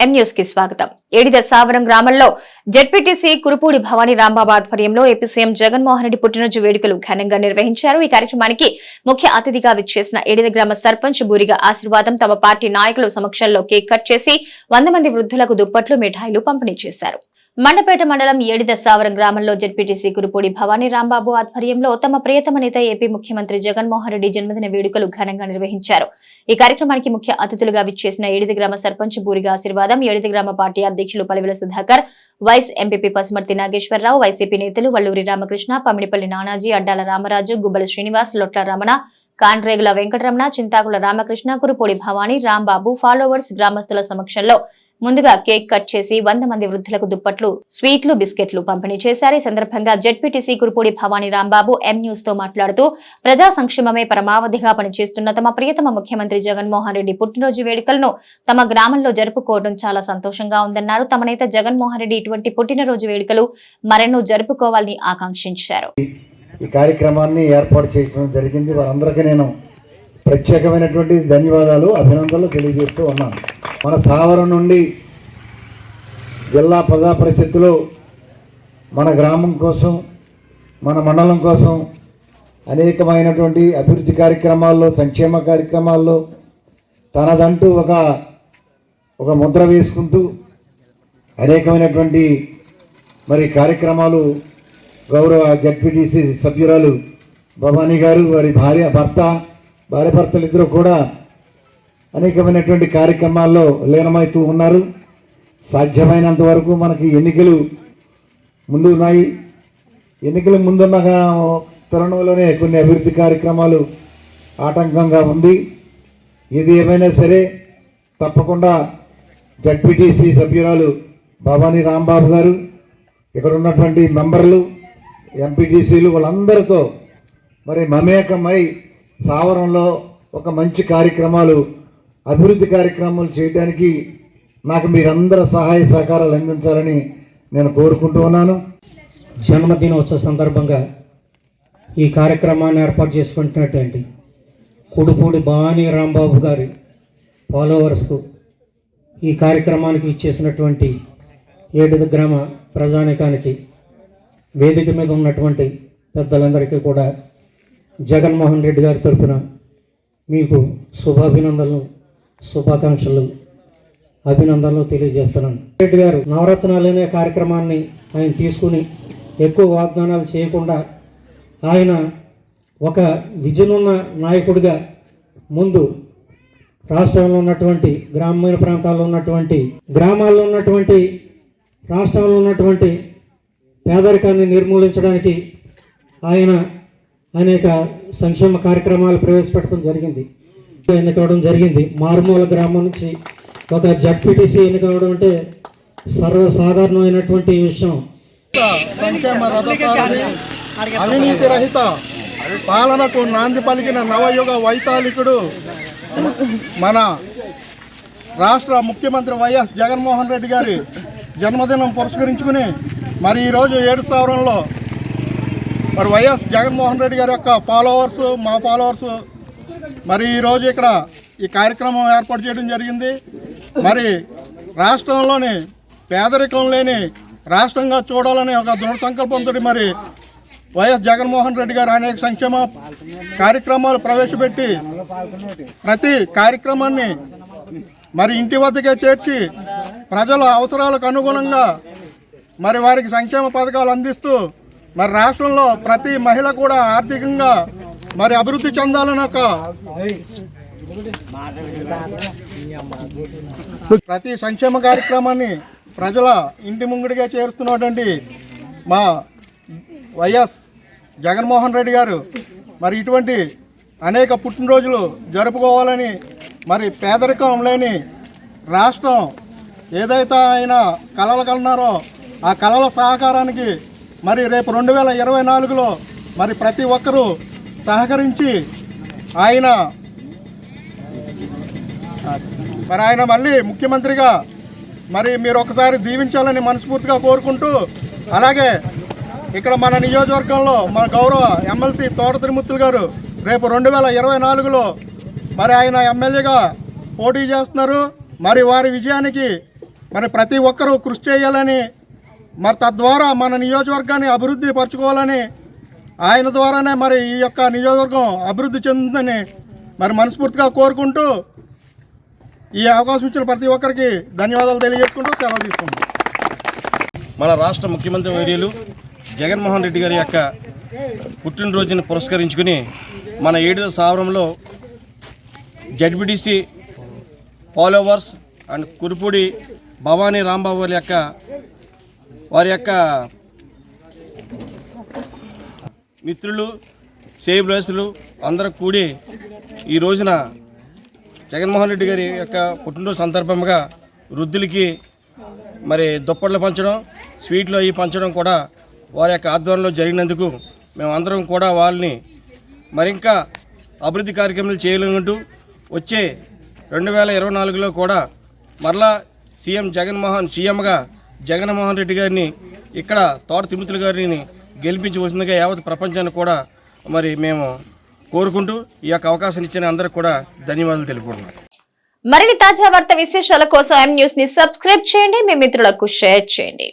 కి స్వాగతం. ఏడిద సావరం గ్రామంలో జడ్పీటీసీ కురుపూడి భవానీ రాంబాబు ఆధ్వర్యంలో ఏపీ సీఎం జగన్మోహన్ రెడ్డి పుట్టినరోజు వేడుకలు ఘనంగా నిర్వహించారు. ఈ కార్యక్రమానికి ముఖ్య అతిథిగా విచ్చేసిన ఏడిద గ్రామ సర్పంచ్ బూరిగా ఆశీర్వాదం తమ పార్టీ నాయకుల సమక్షంలో కేక్ కట్ చేసి వంద మంది వృద్ధులకు దుప్పట్లు మిఠాయిలు పంపిణీ చేశారు. మండపేట మండలం ఏడిద సావరం గ్రామంలో జడ్పీటీసీ కురుపూడి భవానీ రాంబాబు ఆధ్వర్యంలో తమ ప్రియతమ నేత ఏపీ ముఖ్యమంత్రి జగన్మోహన్ రెడ్డి జన్మదిన వేడుకలు ఘనంగా నిర్వహించారు. ఈ కార్యక్రమానికి ముఖ్య అతిథులుగా విచ్చేసిన ఏడిది గ్రామ సర్పంచ్ బూరిగా ఆశీర్వాదం ఏడిది గ్రామ పార్టీ అధ్యక్షులు Palivela Sudhakar vice MPP Pasumarthi Nageswararao YCP నేతలు వల్లూరి రామకృష్ణ పమిడిపల్లి నానాజీ అడ్డాల రామరాజు గుబ్బల శ్రీనివాస్ లొట్ల రమణ కాండ్రేగుల వెంకటరమణ చింతాకుల రామకృష్ణ కురుపూడి భవానీ రాంబాబు ఫాలోవర్స్ గ్రామస్తుల సమక్షంలో ముందుగా కేక్ కట్ చేసి వంద మంది వృద్ధులకు దుప్పట్లు స్వీట్లు బిస్కెట్లు పంపిణీ చేశారు. ఈ సందర్భంగా జెడ్పీటీసీ కురుపూడి భవానీ రాంబాబు ఎం న్యూస్తో మాట్లాడుతూ ప్రజా సంక్షేమమే పరమావధిగా పనిచేస్తున్న తమ ప్రియతమ ముఖ్యమంత్రి జగన్మోహన్ రెడ్డి పుట్టినరోజు వేడుకలను తమ గ్రామంలో జరుపుకోవడం చాలా సంతోషంగా ఉందన్నారు. తమ నేత జగన్మోహన్ రెడ్డి ఇటువంటి పుట్టినరోజు వేడుకలు మరెన్నో జరుపుకోవాలని ఆకాంక్షించారు. ఈ కార్యక్రమాన్ని ఏర్పాటు చేయడం జరిగింది. వారందరికీ నేను ప్రత్యేకమైనటువంటి ధన్యవాదాలు అభినందనలు తెలియజేస్తూ ఉన్నాను. మన సావరం నుండి జిల్లా ప్రజా పరిషత్తులో మన గ్రామం కోసం మన మండలం కోసం అనేకమైనటువంటి అభివృద్ధి కార్యక్రమాల్లో సంక్షేమ కార్యక్రమాల్లో తనదంటూ ఒక ఒక ముద్ర వేసుకుంటూ అనేకమైనటువంటి మరి కార్యక్రమాలు గౌరవ జడ్పీటీసీ సభ్యురాలు భవానీ గారు వారి భార్య భర్త భార్య భర్తలిద్దరూ ఇద్దరు కూడా అనేకమైనటువంటి కార్యక్రమాల్లో లీనమవుతూ ఉన్నారు. సాధ్యమైనంత వరకు మనకి ఎన్నికలు ముందు ఉన్నాయి. ఎన్నికల ముందున్న తరుణంలోనే కొన్ని అభివృద్ధి కార్యక్రమాలు ఆటంకంగా ఉంది. ఇది ఏమైనా సరే తప్పకుండా జడ్పీటీసీ సభ్యురాలు భవానీ రాంబాబు గారు ఇక్కడ ఉన్నటువంటి మెంబర్లు ఎంపీటీసీలు వాళ్ళందరితో మరి మమేకమై సావరంలో ఒక మంచి కార్యక్రమాలు అభివృద్ధి కార్యక్రమాలు చేయడానికి నాకు మీరందరూ సహాయ సహకారాలు అందించాలని నేను కోరుకుంటూ ఉన్నాను. జన్మదినోత్సవ సందర్భంగా ఈ కార్యక్రమాన్ని ఏర్పాటు చేసుకుంటున్నటువంటి కుడుపూడి భవానీ రాంబాబు గారి ఫాలోవర్స్కు ఈ కార్యక్రమానికి ఇచ్చేసినటువంటి ఏడుద గ్రామ ప్రజానికానికి వేదిక మీద ఉన్నటువంటి పెద్దలందరికీ కూడా జగన్మోహన్ రెడ్డి గారి తరఫున మీకు శుభాభినందనలు శుభాకాంక్షలు అభినందనలు తెలియజేస్తున్నాను. రెడ్డి గారు నవరత్నాలు అనే కార్యక్రమాన్ని ఆయన తీసుకుని ఎక్కువ వాగ్దానాలు చేయకుండా ఆయన ఒక విజన్ ఉన్న నాయకుడిగా ముందు రాష్ట్రంలో ఉన్నటువంటి గ్రామీణ ప్రాంతాల్లో ఉన్నటువంటి గ్రామాల్లో ఉన్నటువంటి రాష్ట్రంలో ఉన్నటువంటి పేదరికాన్ని నిర్మూలించడానికి ఆయన అనేక సంక్షేమ కార్యక్రమాలు ప్రవేశపెట్టడం జరిగింది. ఎన్నికవడం జరిగింది. మారుమూల గ్రామం నుంచి ఒక జడ్పీటీసీ ఎన్నికవడం అంటే సర్వసాధారణమైనటువంటి విషయం. సంక్షేమ రథసారథి అవినీతి రహిత పాలనకు నాంది పలికిన నవయుగ వైతాళికుడు మన రాష్ట్ర ముఖ్యమంత్రి వైఎస్ జగన్మోహన్ రెడ్డి గారి జన్మదినం పురస్కరించుకుని మరి ఈరోజు ఏడు స్థావరంలో మరి వైఎస్ జగన్మోహన్ రెడ్డి గారి యొక్క ఫాలోవర్స్ మా ఫాలోవర్స్ మరి ఈరోజు ఇక్కడ ఈ కార్యక్రమం ఏర్పాటు చేయడం జరిగింది. మరి రాష్ట్రంలోని పేదరికం లేని రాష్ట్రంగా చూడాలని ఒక దృఢ సంకల్పంతో మరి వైఎస్ జగన్మోహన్ రెడ్డి గారు అనేక సంక్షేమ కార్యక్రమాలు ప్రవేశపెట్టి ప్రతి కార్యక్రమాన్ని మరి ఇంటి వద్దకే చేర్చి ప్రజల అవసరాలకు అనుగుణంగా మరి వారికి సంక్షేమ పథకాలు అందిస్తూ మరి రాష్ట్రంలో ప్రతి మహిళ కూడా ఆర్థికంగా మరి అభివృద్ధి చెందాలని ఒక ప్రతి సంక్షేమ కార్యక్రమాన్ని ప్రజల ఇంటి ముంగిడిగా చేరుస్తున్నటువంటి మా వైఎస్ జగన్మోహన్ రెడ్డి గారు మరి ఇటువంటి అనేక పుట్టినరోజులు జరుపుకోవాలని మరి పేదరికం లేని రాష్ట్రం ఏదైతే ఆయన కలలు కన్నారో ఆ కళల సహకారానికి మరి రేపు రెండు వేల ఇరవై నాలుగులో మరి ప్రతి ఒక్కరూ సహకరించి ఆయన మరి ఆయన మళ్ళీ ముఖ్యమంత్రిగా మరి మీరు ఒకసారి దీవించాలని మనస్ఫూర్తిగా కోరుకుంటూ అలాగే ఇక్కడ మన నియోజకవర్గంలో మన గౌరవ ఎమ్మెల్సీ తోట త్రిమూర్తులు గారు రేపు రెండు వేల ఇరవై నాలుగులో మరి ఆయన ఎమ్మెల్యేగా పోటీ చేస్తున్నారు. మరి వారి విజయానికి మరి ప్రతి ఒక్కరూ కృషి చేయాలని మరి తద్వారా మన నియోజకవర్గాన్ని అభివృద్ధి పరచుకోవాలని ఆయన ద్వారానే మరి ఈ యొక్క నియోజకవర్గం అభివృద్ధి చెందుతుందని మరి మనస్ఫూర్తిగా కోరుకుంటూ ఈ అవకాశం ఇచ్చిన ప్రతి ఒక్కరికి ధన్యవాదాలు తెలియజేసుకుంటూ సెలవు తీసుకుంటాం మన రాష్ట్ర ముఖ్యమంత్రి వర్యులు జగన్మోహన్ రెడ్డి గారి యొక్క పుట్టినరోజుని పురస్కరించుకుని మన ఏడు సావరంలో ZPTC followers and Kurupudi Bhavani Rambabu యొక్క వారి యొక్క మిత్రులు సేబ్రసులు అందరూ కూడి ఈ రోజున జగన్మోహన్ రెడ్డి గారి యొక్క పుట్టినరోజు సందర్భంగా వృద్ధులకి మరి దుప్పట్లు పంచడం స్వీట్లు అవి పంచడం కూడా వారి యొక్క ఆధ్వర్యంలో జరిగినందుకు మేమందరం కూడా వాళ్ళని మరింకా అభివృద్ధి కార్యక్రమాలు చేయాలంటూ వచ్చే రెండు వేల ఇరవై నాలుగులో కూడా మరలా సీఎం జగన్మోహన్ సీఎంగా జగన్మోహన్ రెడ్డి గారిని ఇక్కడ తోట తిరుమతులు గారిని గెలిపించవలసిందిగా యావత్ ప్రపంచాన్ని కూడా మరి మేము కోరుకుంటూ ఈ యొక్క అవకాశం ఇచ్చిన అందరికి కూడా ధన్యవాదాలు తెలుపుకుంటున్నాం. మరిన్ని తాజా వార్త విశేషాల కోసం ఎం న్యూస్ని సబ్స్క్రైబ్ చేయండి. మీ మిత్రులకు షేర్ చేయండి.